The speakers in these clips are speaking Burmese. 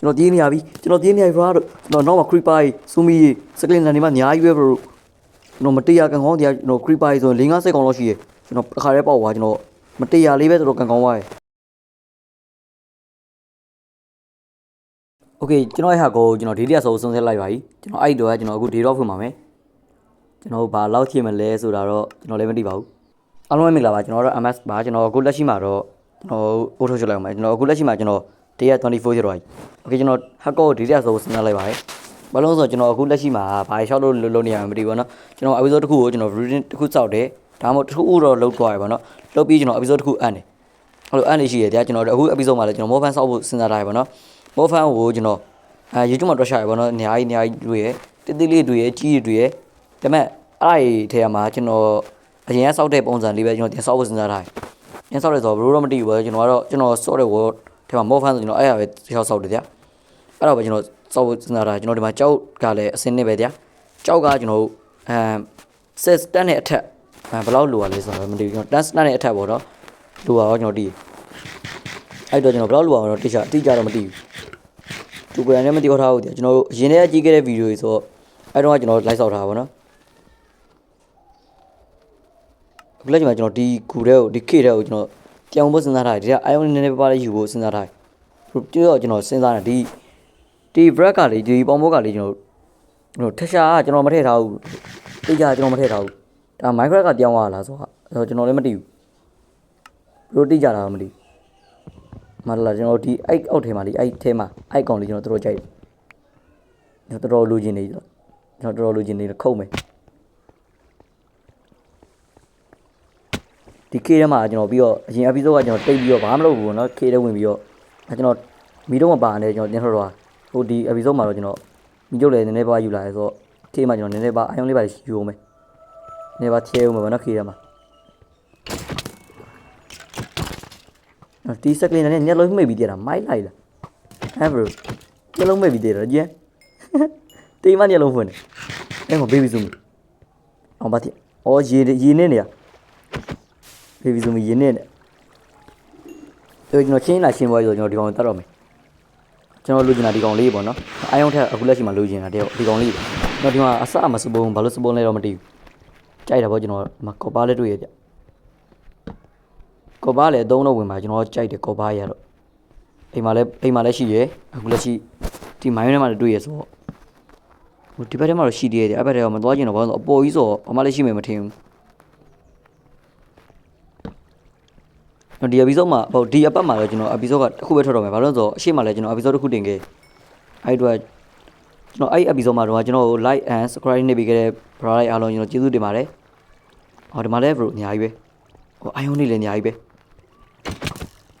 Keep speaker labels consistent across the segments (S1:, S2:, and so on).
S1: ကျွန်တော်ပြေးနေရပြီကျွန်တော်ပြေးနေရပြီဘရာတို့ကျွန်တော်နောက်မှာ creeper ကြီးဆူမီကြီးစကလင်လန်တွေမှာအများကြီးပဲဘရိုကျွန်တော်မတရားကန်ကောင်းတရားကျွန်တော် creeper ကြီးဆိုရင်၄၅စိတ်ကောင်လောက်ရှိရယ်ကျွန်တော်တစ်ခါတည်းပေါက်သွားကျွန်တော်မတရားလေးပဲတော်တော်ကန်ကောင်းသွားရယ် Okay ကျွန်တော်ရဲ့ဟာကိုကျွန်တော် daily ဆိုဆုံးဆက်လိုက်ပါပြီကျွန်တော်အဲ့တော့ကျွန်တော်အခု day off ဖွင့်ပါမယ်ကျွန်တော်ဘာလောက်ချိန်မလဲဆိုတာတော့ကျွန်တော်လည်းမသိပါဘူးအားလုံးပဲမင်္ဂလာပါကျွန်တော်တော့ MS ပါကျွန်တော်အခုလက်ရှိမှာတော့ကျွန်တော်အိုးထုတ်ချက်လိုက်အောင်မယ်ကျွန်တော်အခုလက်ရှိမှာကျွန်တော် day 24ကျော်တော့โอเคကျွန်တော်ဟက်ကောဒေးလီယာဆိုစဉ်းစားလိုက်ပါတယ်ဘာလို့လဲဆိုတော့ကျွန်တော်အခုလက်ရှိမှာဘာရှောက်လို့လုံးလုံးနေရမှာမသိဘူးเนาะကျွန်တော် episode တစ်ခုကိုကျွန်တော် reading တစ်ခုစောက်တယ်ဒါမှမဟုတ်တစ်ခုတော့လောက်သွားရပါเนาะလောက်ပြီးကျွန်တော် episode တစ်ခုအပ်နေအဲ့လိုအပ်နေရှိရတဲ့ကျွန်တော်အခု episode မှာလည်းကျွန်တော် more fan စောက်ဖို့စဉ်းစားထားရပါเนาะ more fan ကိုကျွန်တော်အဲ YouTube မှာတွက်ချရပါเนาะအများကြီးအများကြီးတွေ့ရတိတိလေးတွေ့ရကြီးတွေ့ရဒါပေမဲ့အဲ့ဒီထဲမှာကျွန်တော်အရင်ကစောက်တဲ့ပုံစံလေးပဲကျွန်တော်တင်စောက်ဖို့စဉ်းစားထားတယ်။တင်စောက်တယ်ဆိုတော့ဘယ်လိုတော့မသိဘူးပဲကျွန်တော်ကတော့ကျွန်တော်စော့တဲ့ word ထဲမှာ more fan ဆိုကျွန်တော်အဲ့ရပဲတစ်ချောက်စောက်တယ်ဗျာ။အဲ့တော့ပဲကျွန်တော်စောက်ဖို့စဉ်းစားထားတယ်ကျွန်တော်ဒီမှာကြောက်ကလည်းအစင်းနဲ့ပဲဗျာ။ကြောက်ကကျွန်တော်အမ် set တက်နဲ့အထက်အဲဘယ်လောက်လိုရလဲဆိုတော့မသိဘူးကျွန်တော် test တက်နဲ့အထက်ပေါ့နော်။လိုရတော့ကျွန်တော်တည်အဲ့တော့ကျွန်တော်ဘယ်လောက်လိုရအောင်တော့တိကျတိကျတော့မသိဘူး။သူကိုယ်တိုင်လည်းမသိတော့ထားဘူးဗျာကျွန်တော်တို့အရင်တည်းကကြည့်ခဲ့တဲ့ဗီဒီယိုတွေဆိုတော့အဲ့တော့ကကျွန်တော်လိုက်ဆောက်ထားပါတော့။အခုလက်ချိန်မှာကျွန်တော်ဒီကူတဲ့ကိုဒီခေတဲ့ကိုကျွန်တော် ပြောင်းဖို့စဉ်းစားထားတယ်ဒီကအိုင်ယွန်နည်းနည်းပါးပါးလေးယူဖို့စဉ်းစားထားတယ်ပြီးတော့ကျွန်တော်စဉ်းစားတယ်ဒီဒီ break ကလေဒီပေါင်ဘောကလေကျွန်တော်ကျွန်တော်ထက်ရှာကကျွန်တော်မထည့်ထားဘူးတိကျကျွန်တော်မထည့်ထားဘူးဒါ Minecraft ကပြောင်းသွားလားဆိုတော့ကျွန်တော်လည်းမသိဘူးဘယ်လိုတိကျတာမသိဘူးမလာကျွန်တော်ဒီအဲ့အောက်ထဲမှာလေအဲ့ထဲမှာအဲ့ကောင်လေးကျွန်တော်တော်တော်ကြိုက်တယ်ကျွန်တော်တော်တော်လူချင်းနေကျွန်တော်တော်တော်လူချင်းနေခုတ်မယ် ဒီ K ထဲမှာကျွန်တော်ပြီးတော့အရင် episode ကကျွန်တော်တိတ်ပြီးတော့ဘာမှမလုပ်ဘူးပေါ့နော် K ထဲဝင်ပြီးတော့အဲကျွန်တော်မီတော့မပါနဲ့ကျွန်တော်တင်ထွက်သွားဟိုဒီ episode မှာတော့ကျွန်တော်မီတို့လည်းနည်းနည်းပါးယူလာရဲဆိုတော့ K မှာကျွန်တော်နည်းနည်းပါးအယုံလေးပါယူအောင်မယ်နည်းနည်းပါးချဲအောင်မယ်ပေါ့နော် K ထဲမှာနော်ဒီစကလင်နဲ့ညက်လုံးမိတ်ပြီးတည်တာမိုက်လိုက်လားဟဲ့ bro ညက်လုံးမိတ်ပြီးတည်တာကြည့်တေးမညက်လုံးဖွင့်တယ်အဲ့မှာ baby zoom အောင်ပါတိအော်ရေရေနေနေရ ဘေဘီဇူမီရင်းနဲ့အဲ့ကျွန်တော်ချင်းလာရှင်းပွဲဆိုကျွန်တော်ဒီကောင်ကိုတတ်တော့မယ်ကျွန်တော်လိုချင်တာဒီကောင်လေးပေါ့နော်အာယုံထက်အခုလက်ရှိမှာလိုချင်တာတဲ့ဒီကောင်လေးပဲကျွန်တော်ဒီမှာအစမစပုံဘာလို့စပုံလဲတော့မသိဘူးကြိုက်တာပေါ့ကျွန်တော်မကော်ပါလေးတွေ့ရကြကော်ပါလည်းအသုံးတော့ဝင်ပါကျွန်တော်ကြိုက်တယ်ကော်ပါရတော့အိမ်မှာလည်းအိမ်မှာလည်းရှိရယ်အခုလက်ရှိဒီမိုင်းထဲမှာလည်းတွေ့ရဆိုတော့ဟိုဒီဘက်ထဲမှာတော့ရှိသေးတယ်အဲ့ဘက်ထဲကမသွားချင်တော့ဘာလို့အပေါ်ကြီးဆိုတော့ဘာမှလည်းရှိမယ်မထင်ဘူး န်တော်ဒီ episode မှာဟိုဒီအပတ်မှာတော့ကျွန်တော် episode ကတစ်ခုပဲထွက်တော့မယ်ဘာလို့လဲဆိုတော့အရှိမလဲကျွန်တော် episode တစ်ခုတင်ခဲ့အဲ့အတွက်ကျွန်တော်အဲ့ episode မှာတော့ကျွန်တော် like and subscribe နေပြီးခဲ့တဲ့ bro လိုက်အားလုံးကျွန်တော်ကျေးဇူးတင်ပါတယ်ဟောဒီမှာလည်း bro အများကြီးပဲဟို ion လေးလည်းအများကြီးပဲ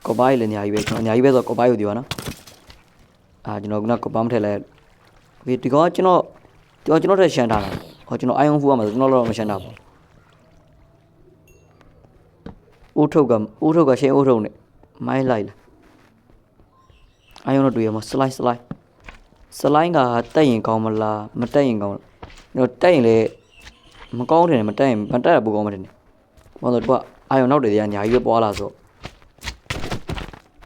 S1: ကော်ပါးလည်းအများကြီးပဲကျွန်တော်အများကြီးပဲဆိုတော့ကော်ပါးယူဒီပါနော်အာကျွန်တော်ကကော်ပါးမထည့်လဲဒီဒီကောင်ကကျွန်တော်ဒီကောင်ကျွန်တော်ထည့်ရှမ်းထားတာဟောကျွန်တော် ion ဖူးရမှာဆိုကျွန်တော်တော့မရှမ်းတာဘူး အိုးထုတ်ကအိုးထုတ်ကရှင်းအိုးထုတ်နဲ့မိုင်းလိုက်လာအာယုံတော့တွေ့ရမှာစလိုက်စလိုက်စလိုင်းကတက်ရင်ကောင်းမလားမတက်ရင်ကောင်းလားကျွန်တော်တက်ရင်လည်းမကောင်းတယ်မတက်ရင်မတက်ရဘူးကောင်းမတယ်ဘာလို့တော့အာယုံနောက်တွေကအညာကြီးပဲပွားလာဆို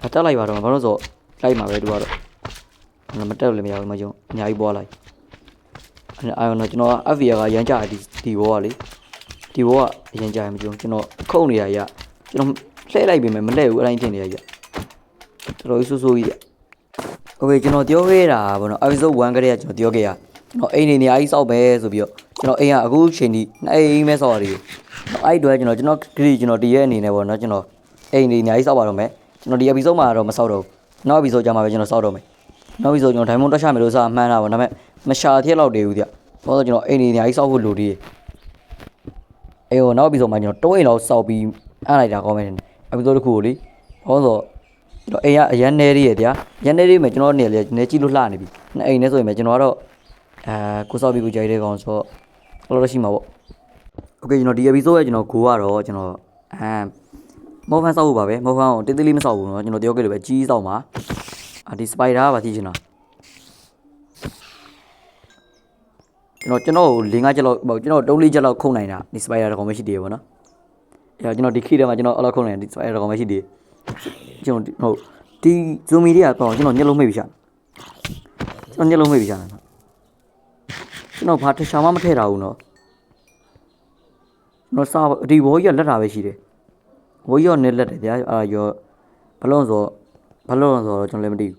S1: မတက်လိုက်ပါတော့ဘာလို့ဆိုလိုက်မှာပဲသူကတော့မတက်လို့လည်းမရဘူးမယုံအညာကြီးပွားလိုက်အာယုံတော့ကျွန်တော် FVR ကရမ်းကြတယ်ဒီဒီဘောကလေဒီဘောကအရင်ကြရင်မကြုံကျွန်တော်ခုတ်နေရရ ကျွန်တော်လှည့်လိုက်ပြီမယ်မလှည့်ဘူးအတိုင်းတင်နေရကြတော်တော်ကြီးဆိုးဆိုးကြီးကြโอเคကျွန်တော်ပြောခဲ့တာဗောနော် episode 1ကတည်းကကျွန်တော်ပြောခဲ့ရကျွန်တော်အိမ်နေနေအကြီးစောက်ပဲဆိုပြီးတော့ကျွန်တော်အိမ်ကအခုချိန်ထိနှစ်အိမ်ပဲစောက်ရတယ်အဲ့အတွက်ကျွန်တော်ကျွန်တော်ဂရီကျွန်တော်တည်ရဲ့အနေနဲ့ဗောနော်ကျွန်တော်အိမ်နေနေအကြီးစောက်ပါတော့မယ်ကျွန်တော်ဒီ episode မှာတော့မစောက်တော့ဘူးနောက် episode ကျမှပဲကျွန်တော်စောက်တော့မယ်နောက် episode ကျွန်တော် diamond တက်ချမယ်လို့စမှန်းတာဗောဒါပေမဲ့မရှာထည့်လောက်တည်းဘူးဗျဘာလို့ကျွန်တော်အိမ်နေနေအကြီးစောက်ဖို့လိုသေးတယ်အေးဟိုနောက် episode မှာကျွန်တော်တိုးအိမ်လောက်စောက်ပြီး အားလိုက်တာကောင်းမယ်အပီဆိုတစ်ခုကိုလေဟောဆိုကျွန်တော်အိမ်ကအရန်နေရည်ဗျာရန်နေရည်မယ်ကျွန်တော်နေလေနေကြည့်လို့လှနေပြီနှစ်အိမ်နဲ့ဆိုရင်မယ်ကျွန်တော်ကတော့အဲကိုစောက်ပြီးကိုကြိုက်တဲ့ကောင်ဆိုတော့လို့ရှိမှာပေါ့โอเคကျွန်တော်ဒီ episode ရဲ့ကျွန်တော်ကိုကတော့ကျွန်တော်အဲမောဖန်စောက်ဖို့ပါပဲမောဖန်ကိုတင်းတင်းလေးမစောက်ဘူးเนาะကျွန်တော်ပြောခဲ့လို့ပဲကြီးစောက်မှာအာဒီစပိုက်ဒါပါသိချင်တာကျွန်တော်ကျွန်တော်၄၅ချက်လောက်ကျွန်တော်၃၄ချက်လောက်ခုံနိုင်တာဒီစပိုက်ဒါတကောင်မရှိသေးဘူးเนาะ အဲကျွန်တော်ဒီခေတ်ထဲမှာကျွန်တော်အလောက်ခုံနေဒီအဲကောင်မရှိသေးကျွန်တော်ဟုတ်ဒီဇူမီတွေကပေါ့ကျွန်တော်ညက်လုံးမိတ်ပြီရှာကျွန်တော်ညက်လုံးမိတ်ပြချင်တာကျွန်တော်ဘာတခြားမှမထည့်တာဘူးနော်ကျွန်တော်စားဒီဘောကြီးကလက်တာပဲရှိတယ်ဘောကြီးကနဲ့လက်တယ်ဗျာအာရောဘလုံးဆိုဘလုံးဆိုတော့ကျွန်တော်လည်းမသိဘူး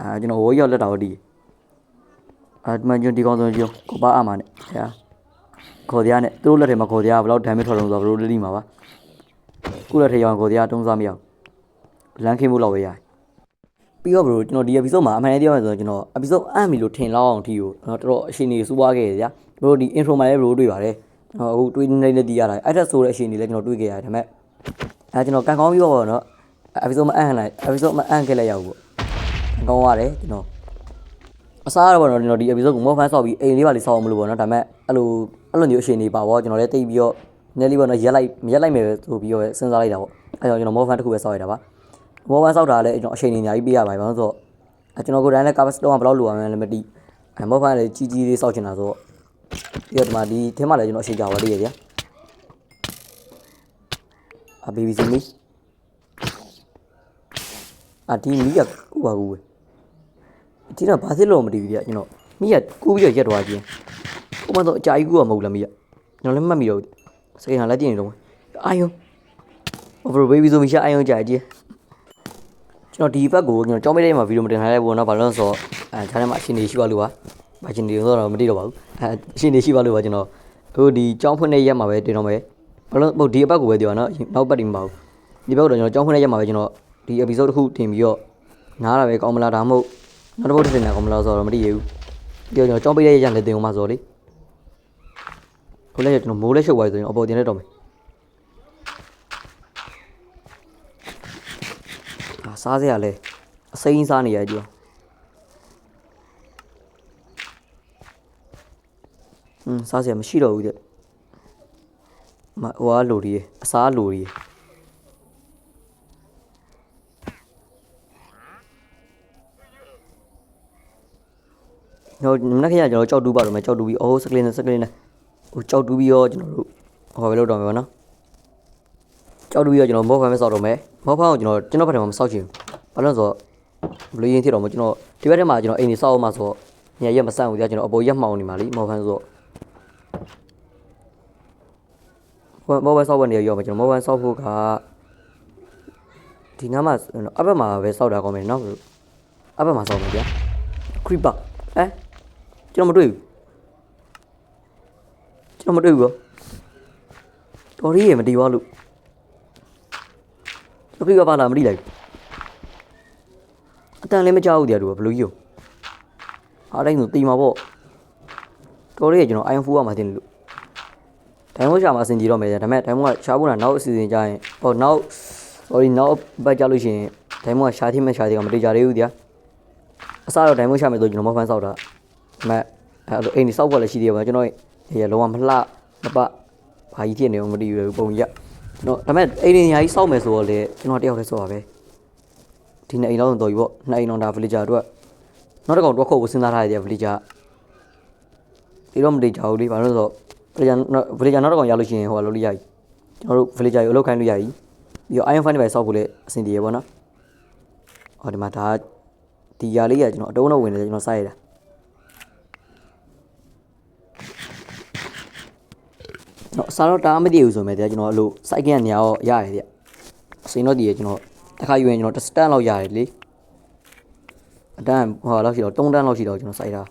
S1: အာကျွန်တော်ဘောကြီးကလက်တာတော့ဒီအာဒီမှာကျွန်တော်ဒီကောင်ဆိုကျွန်တော်ကိုပါအမှာနဲ့ဗျာ ခေါ်တရားနဲ့သူတို့လက်ထဲမှာခေါ်တရားဘယ်လောက် damage ထွက်လုံးဆိုတော့ဘယ်လိုလိလိမှာပါခုလက်ထဲရောက်ခေါ်တရားတုံးစားမရဘူးလမ်းခင်းမှုလောက်ပဲရတယ်ပြီးတော့ဘရိုကျွန်တော်ဒီ episode မှာအမှန်တည်းပြောရမယ်ဆိုတော့ကျွန်တော် episode အံ့ပြီလို့ထင်လောက်အောင်ထိကိုကျွန်တော်တော်တော်အရှင်ကြီးစူးပွားခဲ့တယ်ဗျာဘရိုဒီ intro မှာလည်းဘရိုတွေ့ပါတယ်ကျွန်တော်အခုတွေးနေနေတည်ရတာအဲ့ဒါဆိုတဲ့အရှင်ကြီးလည်းကျွန်တော်တွေ့ခဲ့ရတယ်ဒါပေမဲ့အဲကျွန်တော်ကန်ကောင်းပြီးတော့ပေါ့နော် episode မှာအံ့လိုက် episode မှာအံ့ခဲ့လိုက်ရဘူးပေါ့ကန်ကောင်းရတယ်ကျွန်တော်အစားရတော့ပေါ့နော်ကျွန်တော်ဒီ episode ကိုမောဖန်ဆောက်ပြီးအိမ်လေးပါလေးဆောက်အောင်မလို့ပေါ့နော်ဒါပေမဲ့အဲ့လို အဲ့လိုမျိုးအရှင်ကြီးပါပေါ့ကျွန်တော်လည်းတိတ်ပြီးတော့နည်းလေးပေါ့နော်ရက်လိုက်ရက်လိုက်မယ်ဆိုပြီးတော့စဉ်းစားလိုက်တာပေါ့အဲ့တော့ကျွန်တော်မောဖန်တစ်ခုပဲဆောက်ရတာပါမောဘန်ဆောက်တာလည်းကျွန်တော်အချိန်ကြီးအများကြီးပေးရပါတယ်ဘာလို့ဆိုတော့အဲကျွန်တော်ကိုယ်တိုင်လည်းကာဘတ်စတော့ဘယ်လောက်လိုရမလဲလည်းမသိအဲမောဘန်လည်းကြီးကြီးလေးဆောက်ချင်တာဆိုတော့ပြီးတော့ဒီမှာဒီထဲမှာလည်းကျွန်တော်အချိန်ကြာပါသေးရဲ့ဗျာအဘေဘီစီမီအဒီမီးကကူပါကူပဲဒီတော့ဘာဖြစ်လို့မတည်ဘူးဗျာကျွန်တော်မီးကကူပြီးတော့ရက်သွားခြင်း ဟိုမှာတော့အကြာကြီးကူကမဟုတ်လားမိရကျွန်တော်လည်းမှတ်မိတော့စိတ်ဟာလက်ကြည့်နေတော့အာယုံ over baby ဆိုမိရအာယုံကြာကြီးကျွန်တော်ဒီဘက်ကိုကျွန်တော်ကြောင်းမိတဲ့မှာဗီဒီယိုမတင်ထားတဲ့ပုံတော့ဘာလို့လဲဆိုတော့အဲခြားထဲမှာအရှင်နေရှိပါလို့ပါဘာရှင်နေတော့တော့မသိတော့ပါဘူးအဲအရှင်နေရှိပါလို့ပါကျွန်တော်အခုဒီကြောင်းဖွင့်တဲ့ရက်မှာပဲတင်တော့မယ်ဘာလို့ဟုတ်ဒီအပတ်ကိုပဲပြောရနော်နောက်ပတ်ဒီမှာပါဘူးဒီဘက်ကတော့ကျွန်တော်ကြောင်းခွင့်ရက်မှာပဲကျွန်တော်ဒီ episode တစ်ခုတင်ပြီးတော့နားတာပဲကောင်းမလားဒါမှမဟုတ်နောက်တစ်ပုတ်တင်တာကောင်းမလားဆိုတော့မသိရဘူးပြောကျွန်တော်ကြောင်းပေးတဲ့ရက်လည်းတင်အောင်မှာဆိုတော့လေ ခုလည်းကျွန်တော်မိုးလည်းရှုပ်သွားပြီဆိုရင်အပေါ်တင်နေတော့မယ်အာစားစရာလဲအစိမ်းစားနေရကြည့်อืมစားစရာမရှိတော့ဘူးတဲ့မဟိုကလိုရီအစားလိုရီတော့မနက်ခင်းကကျွန်တော်ကြောက်တူးပါတော့မယ်ကြောက်တူးပြီးအိုးစကလင်းနဲ့စကလင်းနဲ့ ဟိုကြောက်တူးပြီးတော့ကျွန်တော်တို့ဟောပဲလုပ်တော့မယ်ဗောနော်ကြောက်တူးပြီးတော့ကျွန်တော်မောဖန်ပဲစောက်တော့မယ်မောဖန်ကိုကျွန်တော်ကျွန်တော်ဘက်ထဲမှာမစောက်ချင်ဘူးဘာလို့လဲဆိုတော့ဘလူးရင်ဖြစ်တော့မကျွန်တော်ဒီဘက်ထဲမှာကျွန်တော်အိမ်နေစောက်အောင်မှဆိုတော့ညရက်မဆန့်ဘူးကြာကျွန်တော်အပေါ်ရက်မှောင်နေမှာလीမောဖန်ဆိုတော့မောဖန်စောက်ဘက်နေရောမှာကျွန်တော်မောဖန်စောက်ဖို့ကဒီနားမှာအဘက်မှာပဲစောက်တာကောင်းမယ်နော်အဘက်မှာစောက်မယ်ဗျာ creeper အဲကျွန်တော်မတွေ့ဘူး ကျွန်တော်မတွေ့ဘူးကောတော်ရီးရမတီးပါလို့ကျွန်တော် creeper ပါလာမသိလိုက်ဘူးအတန်လည်းမကြောက်ဘူးတရားတို့ကဘလို့ကြီးရောအားတိုင်းဆိုတီးမှာပေါ့တော်ရီးရကျွန်တော် iron 4ကမှတင်လို့ဒိုင်မိုရှာမှာအဆင်ပြေတော့မယ်ဒါပေမဲ့ဒိုင်မိုကရှားဖို့တာနောက်အစီအစဉ်ကြရင်ဟောနောက် sorry နောက်ဘက်ကြလို့ရှိရင်ဒိုင်မိုကရှားသေးမဲ့ရှားသေးကမတေးကြသေးဘူးတရားအစားတော့ဒိုင်မိုရှာမယ်ဆိုကျွန်တော်မဖန်ဆောက်တာဒါပေမဲ့အဲ့လိုအိမ်ဒီစောက်ဖို့လည်းရှိသေးတယ်ဗျာကျွန်တော် ရေလုံးဝမလှမပဘာကြီးဖြစ်နေအောင်မတည်ဘူးပုံကြီးကကျွန်တော်ဒါပေမဲ့အိမ်နေညာကြီးစောက်မယ်ဆိုတော့လေကျွန်တော်တယောက်တည်းစောပါပဲဒီနေ့အိမ်လောက်တော့ပြီပေါ့နှစ်အိမ်လောက်ဒါ villager တို့ကနောက်တစ်ကောင်တော့ခုတ်ကိုစဉ်းစားထားရတဲ့ villager ဒီတော့မတည်ကြဘူးလေဘာလို့လဲဆိုတော့ villager villager နောက်တစ်ကောင်ရလို့ရှိရင်ဟိုကလုပ်လို့ရပြီကျွန်တော်တို့ villager ကိုအလုပ်ခိုင်းလို့ရပြီပြီးတော့ iron fan တွေပဲစောက်ဖို့လည်းအဆင်ပြေရပေါ့နော်ဟောဒီမှာဒါဒီຢာလေးကကျွန်တော်အတုံးတော့ဝင်နေတယ်ကျွန်တော်စိုက်ရတာ တော့အစားတော့တားမတည်ဘူးဆိုမဲ့တရားကျွန်တော်အဲ့လိုစိုက်ကင်းနေရတော့ရတယ်ဗျအစင်းတော့တည်ရကျွန်တော်တစ်ခါယူရင်ကျွန်တော်တစ်စတန်လောက်ရတယ်လေအတန်းဟိုလောက်ရှိတော့3တန်းလောက်ရှိတော့ကျွန်တော်စိုက်တာ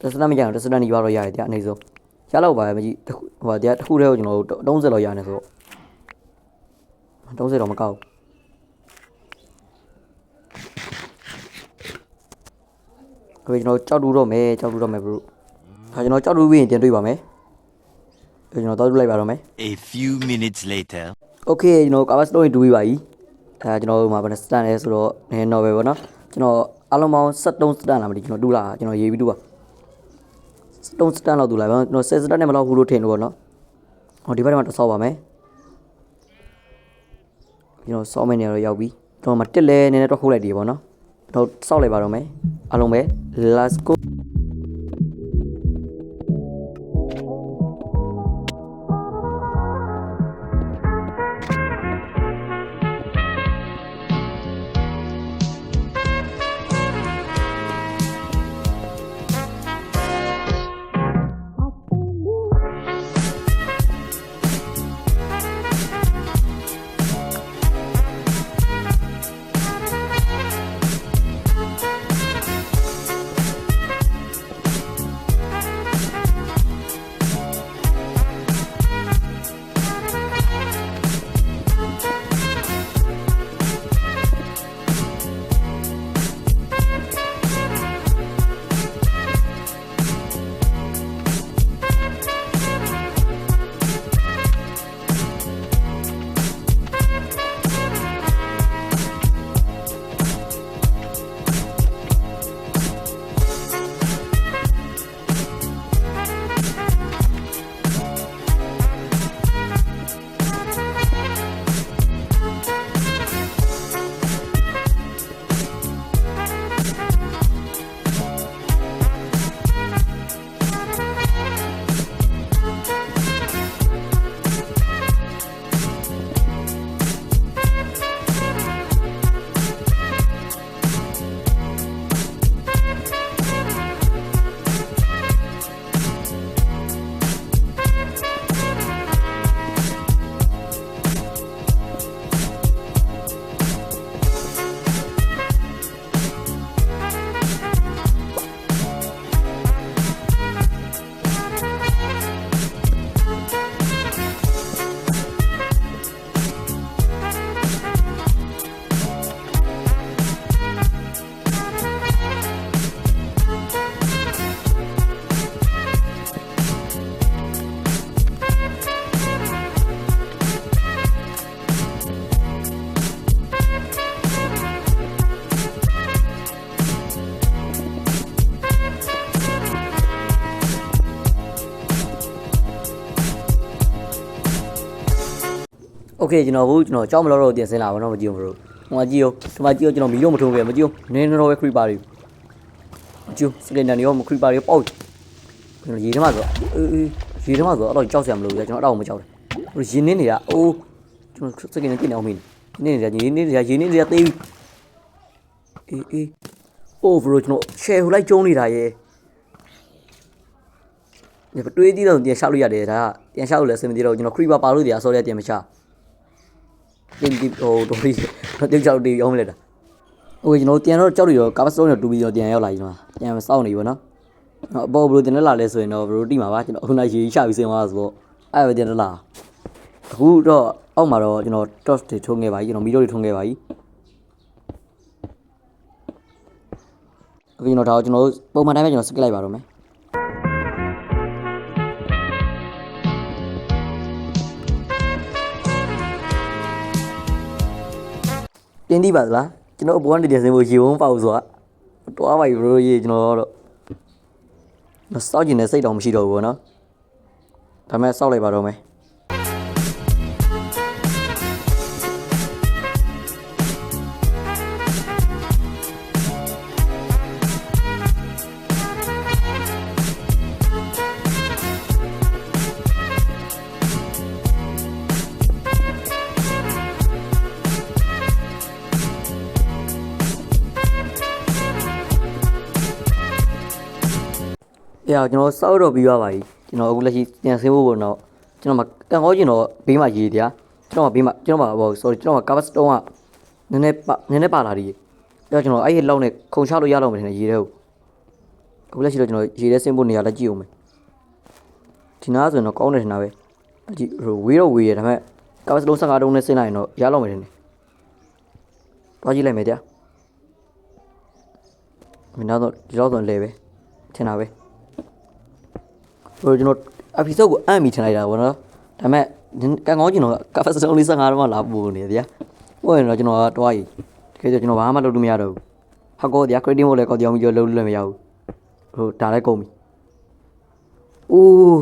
S1: တစ်စတန်မကြအောင်တစ်စတန်ညီပါတော့ရတယ်တရားအနေဆုံးရလောက်ပါပဲမကြီးတစ်ခုဟိုတရားတစ်ခုတည်းကိုကျွန်တော်30လောက်ရနေဆိုတော့30တော့မကောက်ဘူးအခုကျွန်တော်ကြောက်တူတော့မယ်ကြောက်တူတော့မယ်ဘရိုဒါကျွန်တော်ကြောက်တူပြီးရင်ပြန်တွေ့ပါမယ် ကျွန်တော်တောက်ထုတ်လိုက်ပါတော့မယ်
S2: A few minutes later
S1: Okay ကျွန်တော် cover story တူပြီးပါပြီအဲကျွန်တော်မှာဘယ်နှ stand လဲဆိုတော့နည်း novel ပေါ့နော်ကျွန်တော်အလုံးပေါင်း73 stand လာမသိကျွန်တော်တူလာကျွန်တော်ရေးပြီးတူပါ73 stand လောက်တူလာပါကျွန်တော်70 stand နဲ့မလောက်ဘူးလို့ထင်လို့ပေါ့နော်ဟောဒီဘက်မှာတစ်ဆောက်ပါမယ်ကျွန်တော်စောက်မယ့်နေရာတော့ရောက်ပြီကျွန်တော်မှာတက်လဲနည်းနည်းတော့ခုတ်လိုက်တည်ပေါ့နော်ကျွန်တော်စောက်လိုက်ပါတော့မယ်အားလုံးပဲ last go โอเคကျွန်တော်ဘူးကျွန်တော်ကြောက်မလို့တော့တင်စင်းလာပါတော့မကြည့်ဘူးဘရိုဟိုမှာကြည့်ရောဒီမှာကြည့်ရောကျွန်တော်မီတော့မထုံးခဲ့မကြည့်ဘူးနင်းတော့ပဲခရီးပါတွေမကြည့်စကင်နယ်ရောမခရီးပါတွေပေါ့ကျွန်တော်ရေထဲမှာဆိုအေးအေးရေထဲမှာဆိုအဲ့တော့ကြောက်စရာမလိုဘူးကျွန်တော်အဲ့တော့မကြောက်ဘူးရေနင်းနေတာအိုးကျွန်တော်စကင်နယ်ကြည့်နေအောင်မင်းနင်းနေတာရေနင်းနေတာရေနင်းနေတာသေးပြီအေးအေးအိုးဘရိုကျွန်တော် share ဟိုလိုက်ကျုံးနေတာရဲ့ဒီတွေးကြည့်တော့ပြန်ရှောက်လို့ရတယ်ဒါကပြန်ရှောက်လို့လည်းအဆင်မပြေတော့ကျွန်တော် creeper ပါလို့တရားဆော်ရပြန်မချ တင်ဒီဟိုတော်ပြီးတော့တိတ်ကြောက်တေးရောင်းမလဲတာဟိုကျွန်တော်ပြန်တော့ကြောက်ရရောကားစလုံးနဲ့တူပြီးတော့ပြန်ရောက်လာကြီးမှာပြန်စောင့်နေပြီဗောနော်အပေါ်ဘလို့တင်လက်လာလဲဆိုရင်တော့ဘလို့တိမှာပါကျွန်တော်အခုနရေချပြီးစင်သွားဆိုတော့အဲ့ပဲတင်လက်လာအခုတော့အောက်မှာတော့ကျွန်တော် toss တွေထုံးခဲ့ပါပြီကျွန်တော်မီတော့တွေထုံးခဲ့ပါပြီအခုကျွန်တော်ဒါကိုကျွန်တော်ပုံမှန်တိုင်းပဲကျွန်တော် skip လိုက်ပါတော့မယ် တင်းတိပါသလားကျွန်တော်ဘဝနဲ့တင်စင်ဖို့ရေဝုန်းပေါ့ဆိုတာတွားပါပြီဘရိုရေကျွန်တော်တော့မစောက်ကျင်တဲ့စိတ်တော်မရှိတော့ဘူးဗောနော်ဒါမဲ့စောက်လိုက်ပါတော့မယ် အေးကျွန်တော်စောက်တော့ပြီးသွားပါပြီကျွန်တော်အခုလက်ရှိတင်စင်ဖို့ပေါ့နော်ကျွန်တော်မကန်ကောကျွန်တော်ဘေးမှာရေတရားကျွန်တော်ဘေးမှာကျွန်တော်မှာဟို sorry ကျွန်တော်မှာကာဘတ်စတုံးကနည်းနည်းပါနည်းနည်းပါလာတယ်အဲ့တော့ကျွန်တော်အဲ့ဒီလောက်နဲ့ခုံချလို့ရတော့မယ်ထင်တယ်ရေတဲ့ကိုအခုလက်ရှိတော့ကျွန်တော်ရေတဲ့ဆင်းဖို့နေရာလက်ကြည့်အောင်မယ်ဒီနားဆိုရင်တော့ကောင်းတယ်ထင်တာပဲကြည့်ဟိုဝေးတော့ဝေးရဒါပေမဲ့ကာဘတ်စတုံး15တုံးနဲ့ဆင်းလိုက်ရင်တော့ရတော့မယ်ထင်တယ်တွားကြည့်လိုက်မယ်တရားမင်းတော့ဒီလောက်ဆိုလဲပဲထင်တာပဲ ဟိုကျွန်တော် episode ကိုအမ်းမိထင်လိုက်တာဗောနော်ဒါပေမဲ့ကန်ကောင်းကျွန်တော်ကဖက်စုံလေး15တော့မှလာပို့နေဗျာဟိုရင်တော့ကျွန်တော်တွားရီတကယ်ဆိုကျွန်တော်ဘာမှလုပ်လို့မရတော့ဘူးဟာကောဗျာ credit မို့လဲကောက်ကြောင်ပြီးလုပ်လို့လည်းမရဘူးဟိုဒါလည်းကုန်ပြီအိုး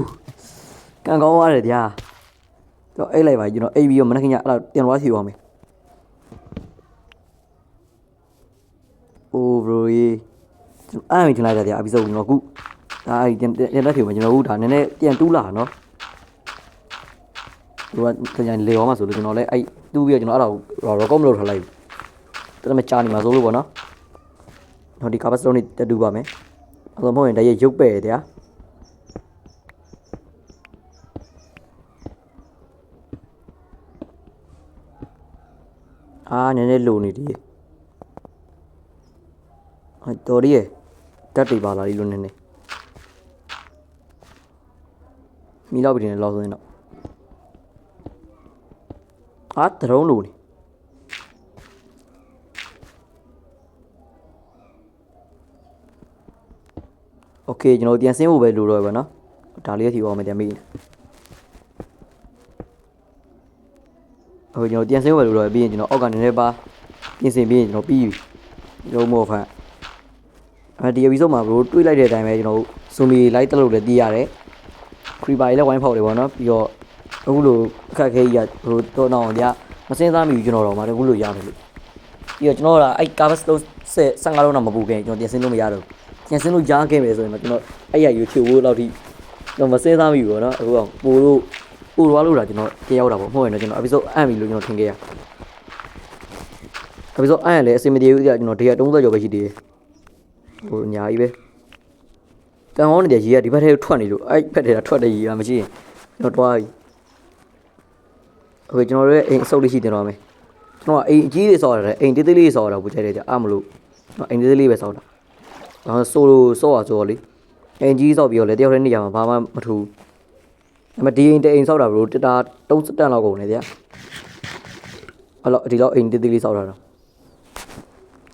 S1: ကန်ကောင်းရတယ်ဗျာတော့အိတ်လိုက်ပါကျွန်တော်အိတ်ပြီးတော့မနေ့ကညအဲ့တော့ပြန်သွားစီသွားမယ်အိုး bro ရေကျွန်တော်အမ်းမိထင်လိုက်တာဗျာ episode ကျွန်တော်အခု ဒါအဲ့ဒီတင်တင်လက်ဖြူမှာကျွန်တော်တို့ဒါနည်းနည်းပြန်တူးလာနော်သူကတကြံလေရောမှာဆိုလို့ကျွန်တော်လည်းအဲ့တူးပြီးတော့ကျွန်တော်အဲ့ဒါကို record မလုပ်ထားလိုက်ဘူးဒါပေမဲ့ကြာနေမှာဆိုလို့ပေါ့နော်တော့ဒီကာဘတ်စလုံးနေတက်တူးပါမယ်အဲ့တော့မဟုတ်ရင်တည်းရုပ်ပဲ့တရားအာနည်းနည်းလိုနေဒီအဲ့တော်ရီးရတက်တွေပါလာပြီလို့နည်းနည်း မီလောက်ပြီးနေလောက်ဆိုရင်တော့အာဒရုန်းလို့နေโอเคကျွန်တော်ပြန်ဆင်းဖို့ပဲလိုတော့ပဲเนาะဒါလေးရထီအောင်မယ်ပြန်ပြီးဟုတ်ကျွန်တော်ပြန်ဆင်းဖို့ပဲလိုတော့ပြီးရင်ကျွန်တော်အောက်ကနည်းနည်းပါပြင်ဆင်ပြီးရင်ကျွန်တော်ပြီးပြီရုံးမောဖန်အဲဒီ episode မှာဘရိုတွေးလိုက်တဲ့အတိုင်းပဲကျွန်တော်ဇွန်မီလိုက်တက်လို့လည်းသိရတယ် ခရီပါကြီးလည်းဝိုင်းဖောက်တယ်ပေါ့နော်ပြီးတော့အခုလိုအခက်အခဲကြီးကဟိုတော့တော့ညမစင်းစားမိဘူးကျွန်တော်တော့မှတကူလို့ရတယ်လို့ပြီးတော့ကျွန်တော်ကအဲ့ကာဗတ်စလုံးဆက်15လုံးတော့မပူခဲ့ကျွန်တော်တင်ဆင်းလို့မရတော့ဘူးတင်ဆင်းလို့ကြားခဲ့မယ်ဆိုရင်တော့ကျွန်တော်အဲ့ရ YouTube ဘိုးလောက်ထိကျွန်တော်မစင်းစားမိဘူးပေါ့နော်အခုကပိုလို့ပိုသွားလို့တာကျွန်တော်ကြရောက်တာပေါ့မဟုတ်ရင်တော့ကျွန်တော် episode အံ့ပြီလို့ကျွန်တော်ထင်ခဲ့ရ episode အံ့ရလဲအစင်မပြေဘူးကြာကျွန်တော်တရ30ကျော်ပဲရှိသေးတယ်ဟိုအညာကြီးပဲ ကံကောင်းနေတဲ့ရေကဒီဘက်ထဲထွက်နေလို့အဲ့ဖက်ထဲကထွက်တဲ့ရေကမရှိရင်ကျွန်တော်တွားပြီโอเคကျွန်တော်တို့ရဲ့အိမ်အဆုပ်လေးရှိတင်တော့မယ်ကျွန်တော်ကအိမ်အကြီးလေးဆောက်ရတယ်အိမ်သေးသေးလေးဆောက်ရတာဘူးကြိုက်တယ်ကြာအမလို့ကျွန်တော်အိမ်သေးသေးလေးပဲဆောက်တာဒါဆိုလို့ဆော့ရဆိုတော့လေအိမ်ကြီးဆောက်ပြီးတော့လေတယောက်တည်းနေရမှာဘာမှမထူဒါပေမဲ့ဒီအိမ်တအိမ်ဆောက်တာဘလို့တတာတုံးစတန်လောက်ကုန်နေကြာအဲ့တော့ဒီလောက်အိမ်သေးသေးလေးဆောက်တာတော့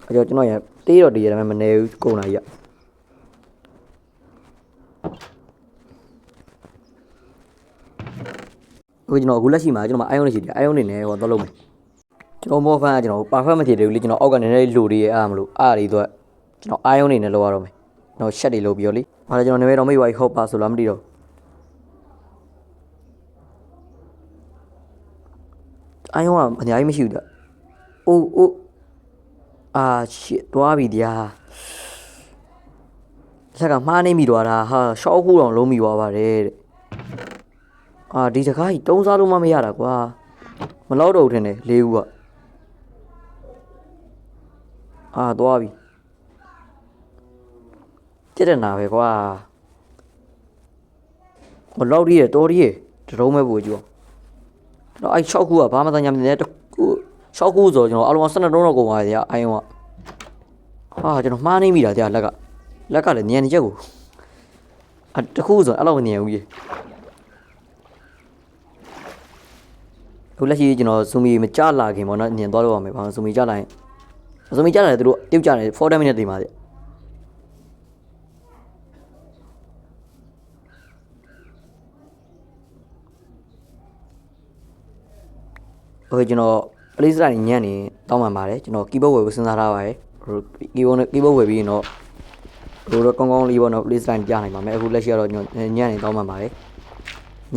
S1: အဲ့တော့ကျွန်တော်ရတေးတော့တည်ရတယ်မနေဘူးကုန်လာကြီးက အခုကျွန်တော်အခုလက်ရှိမှာကျွန်တော်မ iron နေရှိတယ် iron နေနဲ့ဟောတော့လုံးမယ်ကျွန်တော်မောဖန်ကကျွန်တော် perfect မဖြစ်သေးဘူးလေကျွန်တော်အောက်ကနည်းနည်းလိုတွေအားမလို့အားတွေတော့ကျွန်တော် iron နေနဲ့လောက်ရတော့မယ်ကျွန်တော် shot တွေလုပ်ပြီးတော့လေဟာလည်းကျွန်တော်နေမဲတော့မိတ်ဝိုင်ဟုတ်ပါဆိုလားမသိတော့အိုင်းကအများကြီးမရှိဘူးတဲ့အိုးအိုးအာရှစ်တွားပြီတရားလက်ကမှားနေမိသွားတာဟာရှော့ခုတော့လုံးမိသွားပါတယ်တဲ့ အာဒီတကားကြီးတုံးစားလို့မမရတာကွာမလောက်တော့ဘူးထင်တယ်လေးဦးကအာသွားပြီကြက်တဲ့နာပဲကွာဟိုလောက်ကြီးရတော်ကြီးရတရုံးမဲ့ပို့ကြည့်အောင်တော့အဲ့6ခုကဘာမှတညာမနေတခု6ခုဆိုကျွန်တော်အလုံး12တုံးတော့ကုန်ပါရဲ့အိုင်းကဟာကျွန်တော်မှားနေမိတာတရားလက်ကလက်ကလည်းညံနေချက်ကိုအတခုဆိုအဲ့လောက်မညံဘူးကြီး အခုလက်ရှိကျွန်တော်ဇူမီမကြလာခင်ပေါ့နော်ညံသွားလို့ရမယ်ဘာလို့ဇူမီကြလာရင်ဇူမီကြလာတယ်သူတို့ပြုတ်ကြတယ်40 minute တည်ပါတဲ့ဟိုကျွန်တော်ပလေးစတိုင်းညံ့နေတောင်းပန်ပါတယ်ကျွန်တော်ကီးဘုတ်ဝယ်ကိုစဉ်းစားထားပါတယ်ဟိုကီးဘုတ်နဲ့ကီးဘုတ်ဝယ်ပြီးရင်တော့ဟိုတော့ကောင်းကောင်းလေးပေါ့နော်ပလေးစတိုင်းပြနိုင်ပါမယ်အခုလက်ရှိကတော့ကျွန်တော်ညံ့နေတောင်းပန်ပါတယ်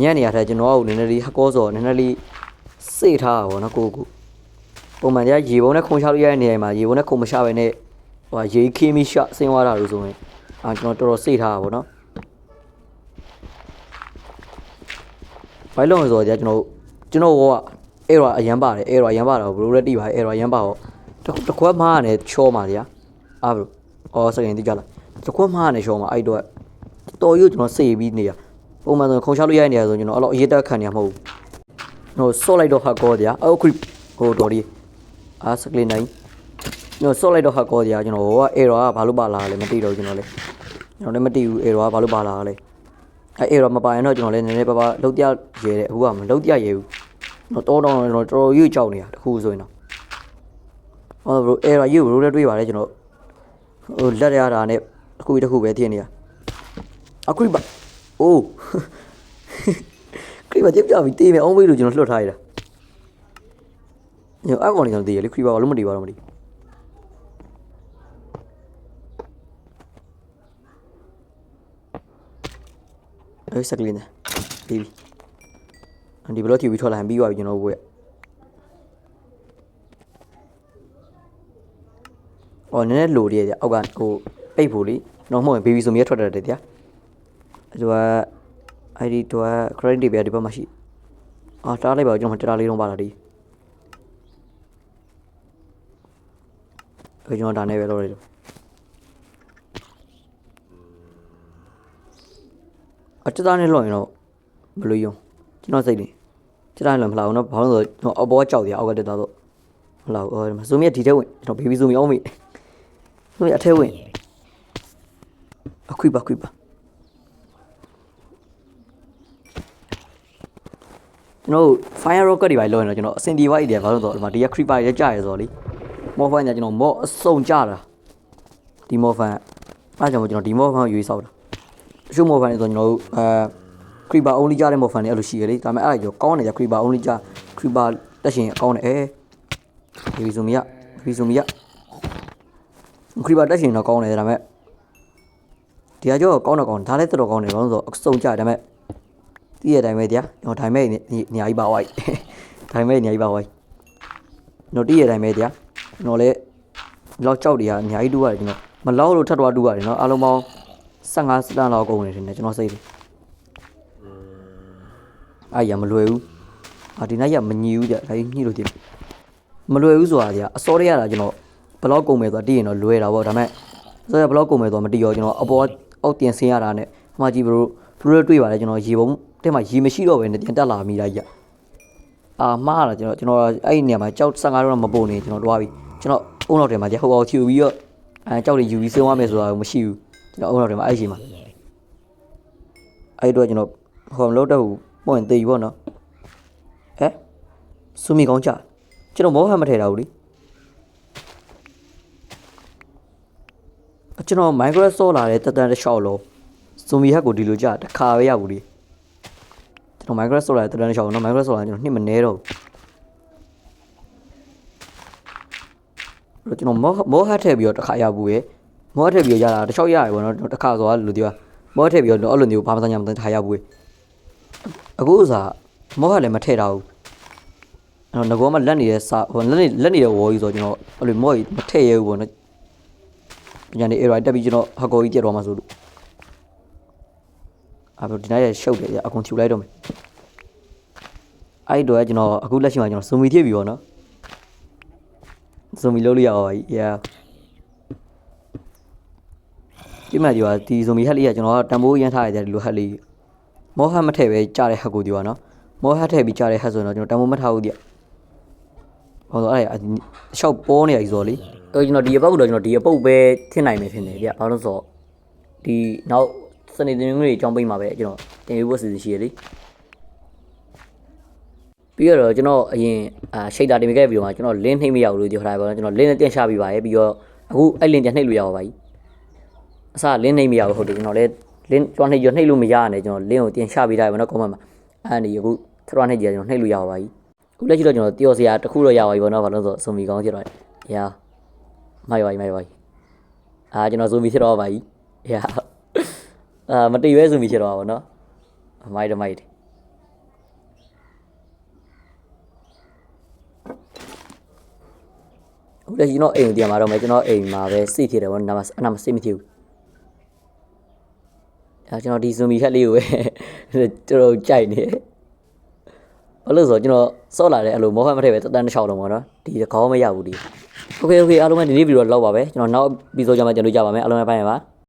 S1: ညံ့နေရတဲ့ကျွန်တော်ကနည်းနည်းလေးဟကောဆိုနည်းနည်းလေး စေ့ထားတာပေါ့နော်ကိုကိုပုံမှန်တရားရေပုံးနဲ့ခုံချလို့ရတဲ့နေရာမှာရေပုံးနဲ့ခုံမချပဲနဲ့ဟိုရေခင်းပြီးရှဆင်းသွားတာလို့ဆိုရင်အာကျွန်တော်တော်တော်စေ့ထားတာပေါ့နော်ဘိုင်လုံးဆိုတော့ကျွန်တော်ကျွန်တော်ကအဲ့တော့အရန်ပါတယ်အဲ့တော့အရန်ပါတော့ဘလို့လဲတိပါအဲ့တော့အရန်ပါတော့တခွက်မှားရတယ်ချောမှာဗျာအားဘလို့အော်စရင်တိကြလားတခွက်မှားရတယ်ချောမှာအဲ့တော့တော်ရွကျွန်တော်စေပြီးနေရပုံမှန်ဆိုခုံချလို့ရတဲ့နေရာဆိုကျွန်တော်အဲ့လိုအရေးတက်ခံနေရမဟုတ်ဘူး ဟိုဆော့လိုက်တော့ဟာကောဗျာအော်ခရစ်ဟိုတော်ဒီအားစကလင်းနိုင်ကျွန်တော်ဆော့လိုက်တော့ဟာကောဗျာကျွန်တော်ဟိုကအဲ့တော့ကဘာလို့ပါလာလဲမသိတော့ကျွန်တော်လေကျွန်တော်လည်းမသိဘူးအဲ့တော့ကဘာလို့ပါလာလဲအဲ့အဲ့တော့မပါရင်တော့ကျွန်တော်လည်းနည်းနည်းပါးပါလှုပ်ပြရဲတယ်အခုကမလှုပ်ပြရဲဘူးတော့တော်တော်ကျွန်တော်တော်တော်ရွေ့ကြောက်နေတာတခုဆိုရင်တော့ဟောဘရိုအဲရာရွေ့ဘရိုလည်းတွေးပါတယ်ကျွန်တော်ဟိုလက်ရတာနဲ့တစ်ခုပြီးတစ်ခုပဲထင်နေတာအခုပါအိုး ခရီးပါကြည့်ပြပြီတေးမယ်အောင်မေးလို့ကျွန်တော်လွှတ်ထားရတာညအကောင်လေးကျွန်တော်တေးရလေခရီးပါဘာလို့မတေးပါတော့မသိအဲ့စက်ကလေးနဲ့ပြီးပြီဒီဘလော့တီဗီထွက်လာရင်ပြီးသွားပြီကျွန်တော်တို့ဘွဲ။အော်နည်းနည်းလိုလေးကြာအောက်ကဟိုပိတ်ဖို့လေတော့မဟုတ်ရင်ဘေဘီဆိုမရထွက်တတ်တယ်ကြာ။အဲဒါ က ID တော့ credit တွေပဲဒီဘက်မှာရှိ။အာတားလိုက်ပါဦးကျွန်တော်တတားလေးလုံးပါလာဒီ။အဲကျွန်တော်ဒါနဲ့ပဲလုပ်လိုက်လို့အတသားနဲ့လောက်ရင်တော့ဘယ်လိုယုံကျွန်တော်စိတ်နေ ကျွန်တော်လည်းမလာဘူးเนาะဘာလို့လဲဆိုတော့အပေါ်ကြောက်တယ်အောက်ကတက်သွားတော့မလာဘူးအော်ဇူမီကဒီထဲဝင်ကျွန်တော်ဘေဘီဇူမီအောင်ပြီဇူမီအထဲဝင်အခွိပါခွိပါ ကျွန်တော် fire rocket တွေပါလောရင်တော့ကျွန်တော်အစင်ဒီဝိုက်တယ်ဘာလို့လဲဆိုတော့ဒီမှာဒီက creeper တွေကြာရဲဆိုတော့လေမော်ဖန်ကကျွန်တော်မော့အစုံကြတာဒီမော်ဖန်အားကြောင့်ကျွန်တော်ဒီမော်ဖန်ကိုယူဆောက်တာတချို့မော်ဖန်တွေဆိုကျွန်တော်တို့အဲ creeper only ကြတဲ့ mod fan တွေအဲ့လိုရှိရလေဒါပေမဲ့အဲ့ဒါကြောကောင်းတယ်ကြာ creeper only ကြ creeper တက်ရှင်အကောင်းတယ်အဲဒီဗီဇူမီယဗီဇူမီယ creeper တက်ရှင်တော့ကောင်းတယ်ဒါပေမဲ့ဒီအကြောကောင်းတော့ကောင်းဒါလည်းတော်တော်ကောင်းတယ်ဘာလို့လဲဆိုတော့အစုံကြဒါပေမဲ့ တည့်ရတိုင်းပဲတရားကျွန်တော်ဒိုင်မဲ့နေရာကြီးပါဝိုက်ဒိုင်မဲ့နေရာကြီးပါဝိုက်ကျွန်တော်တည့်ရတိုင်းပဲတရားကျွန်တော်လည်းဒီလောက်ကြောက်တွေကအများကြီးတူရတယ်ကျွန်တော်မလောက်လို့ထပ်သွားတူရတယ်နော်အားလုံးပေါင်း15စတန်လောက်ကုန်နေတယ်ကျွန်တော်စိတ်တယ်အဲ့ရမလွယ်ဘူးအာဒီနေ့ရမညီဘူးကြဒါကြီးညှိလို့တင်မလွယ်ဘူးဆိုတာကြာအစောတည်းရတာကျွန်တော်ဘလောက်ကုန်မယ်ဆိုတာတည်ရင်တော့လွယ်တာပေါ့ဒါပေမဲ့ဆိုရဘလောက်ကုန်မယ်ဆိုတာမတည်ရောကျွန်တော်အပေါ်အောက်တင်ဆင်းရတာနဲ့အမကြီးဘရိုဘရိုတွေ့ပါတယ်ကျွန်တော်ရေပုံ တဲ့မှာရေမရှိတော့ပဲနဲ့တင်တက်လာမိလိုက်ကြအာမှားတာကျွန်တော်ကျွန်တော်အဲ့ဒီနေရာမှာကြောက်15တော့မပုံနေကျွန်တော်တွားပြီကျွန်တော်အုံနောက်ထဲမှာကြာဟိုအောင်ချူပြီးတော့အဲကြောက်တွေယူပြီးဆင်းသွားမယ်ဆိုတာမရှိဘူးကျွန်တော်အုံနောက်ထဲမှာအဲ့ဒီချိန်မှာအဲ့ဒီတော့ကျွန်တော်ဟိုမလို့တော့ဘူးပေါ့ရင်တေးပြီပေါ့နော်ဟဲ့စူမီကောင်းကြကျွန်တော်မောဟမထဲတာဘူးလေအကျွန်တော် Microsoft လာတဲ့တက်တန်းတစ်လျှောက်လုံးစူမီဟက်ကိုဒီလိုကြတခါပဲရဘူးလေ ကျွန်တော် Microsoft လာတဲ့တက်တန်းတစ်လျှောက်နော် Microsoft လာကျွန်တော်နှစ်မနေတော့ဘူးကျွန်တော်မောမောဟထည့်ပြီးတော့တစ်ခါရဘူးရယ်မောဟထည့်ပြီးတော့ရတာတစ်လျှောက်ရရပေါ့နော်တစ်ခါဆိုတာလူတီကမောဟထည့်ပြီးတော့အဲ့လိုမျိုးဘာမှမဆိုင်ညာမဆိုင်ထားရဘူးရယ်အခုဥစားမောဟလည်းမထည့်တာဘူးအဲ့တော့ငကောမှလက်နေတဲ့စာဟိုလက်နေလက်နေတဲ့ဝေါ်ကြီးဆိုတော့ကျွန်တော်အဲ့လိုမော့ကြီးမထည့်ရဘူးပေါ့နော်ပညာနေ error တက်ပြီးကျွန်တော်ဟက်ကောကြီးပြတ်သွားမှာဆိုလို့ အဲ့တော့ဒီနေ့ရရှုပ်တယ်ဗျအကုန်ချူလိုက်တော့မယ်အဲ့ဒီတော့ကျွန်တော်အခုလက်ရှိမှာကျွန်တော်ဇူမီထည့်ပြီပေါ့နော်ဇူမီလုပ်လို့ရပါပြီ yeah ဒီမှာဒီကဒီဇူမီဟက်လေးကကျွန်တော်ကတန်ဖိုးရမ်းထားရတဲ့ဒီလိုဟက်လေးမောဟတ်မထည့်ပဲကြားတဲ့ဟက်ကိုဒီပါနော်မောဟတ်ထည့်ပြီးကြားတဲ့ဟက်ဆိုရင်တော့ကျွန်တော်တန်ဖိုးမထားဘူးဒီဟောတော့အဲ့ဒါရှောက်ပေါ်နေရကြီးဆိုတော့လေအဲ့ကျွန်တော်ဒီအပုတ်တော့ကျွန်တော်ဒီအပုတ်ပဲထင်နိုင်မယ်ထင်တယ်ဗျဘာလို့ဆိုတော့ဒီနောက် စနေတင်ငွေအကြောင်းပိတ်မှာပဲကျွန်တော်တင်ပြဖို့စီစဉ်ရှိရလေပြီးတော့ကျွန်တော်အရင်အာရှိတ်တာတင်ပြခဲ့ပြီးတော့ကျွန်တော်လင်းနှိမ့်မရဘူးလို့ပြောထားတယ်ပေါ့နော်ကျွန်တော်လင်းနဲ့တင်ရှာပြီးပါရဲ့ပြီးတော့အခုအဲ့လင်းပြန်နှိပ်လို့ရပါပါကြီးအစလင်းနှိမ့်မရဘူးဟုတ်တယ်ကျွန်တော်လည်းလင်းကျွန်တော်နှိမ့်ရနှိမ့်လို့မရရနဲ့ကျွန်တော်လင်းကိုတင်ချပေးထားတယ်ဗောနော်ကွန်မန့်မှာအဲ့ဒီအခုထရနှိမ့်ကြကျွန်တော်နှိမ့်လို့ရပါပါပြီအခုလက်ရှိတော့ကျွန်တော်တယောစရာတစ်ခုတော့ရပါပြီဗောနော်ဘာလို့လဲဆိုတော့စုံမီကောင်းဖြစ်တော့တယ်ရာမိုက်ပါပြီမိုက်ပါပြီအာကျွန်တော်စုံမီဖြစ်တော့ပါပြီရာ အာမတိပဲစုံမီဖြစ်တော့ပါဗောနော်မိုက်တယ်မိုက်တယ်အခုလက်ရှိကျွန်တော်အိမ်ကိုတင်มาတော့မယ်ကျွန်တော်အိမ်မှာပဲစိတ်ဖြစ်တယ်ဗောနော်အနာမစိတ်မဖြစ်ဘူး အဲကျွန်တော်ဒီဇူမီခက်လေးကိုပဲ တော်တော်ကြိုက်နေဘာလို့လဲဆိုတော့ကျွန်တော်စော့လာတဲ့အဲ့လိုမောဟမထည့်ပဲတတန်းတစ်ချောင်းလုံးပေါ့နော်ဒီခေါင်းမရဘူးဒီโอเคโอเคအားလုံးပဲဒီနေ့ဗီဒီယိုလောက်ပါပဲကျွန်တော်နောက်ဗီဒီယိုကြမှာကျွန်တော်ကြပါမယ်အားလုံးပဲဖိုင်ရပါ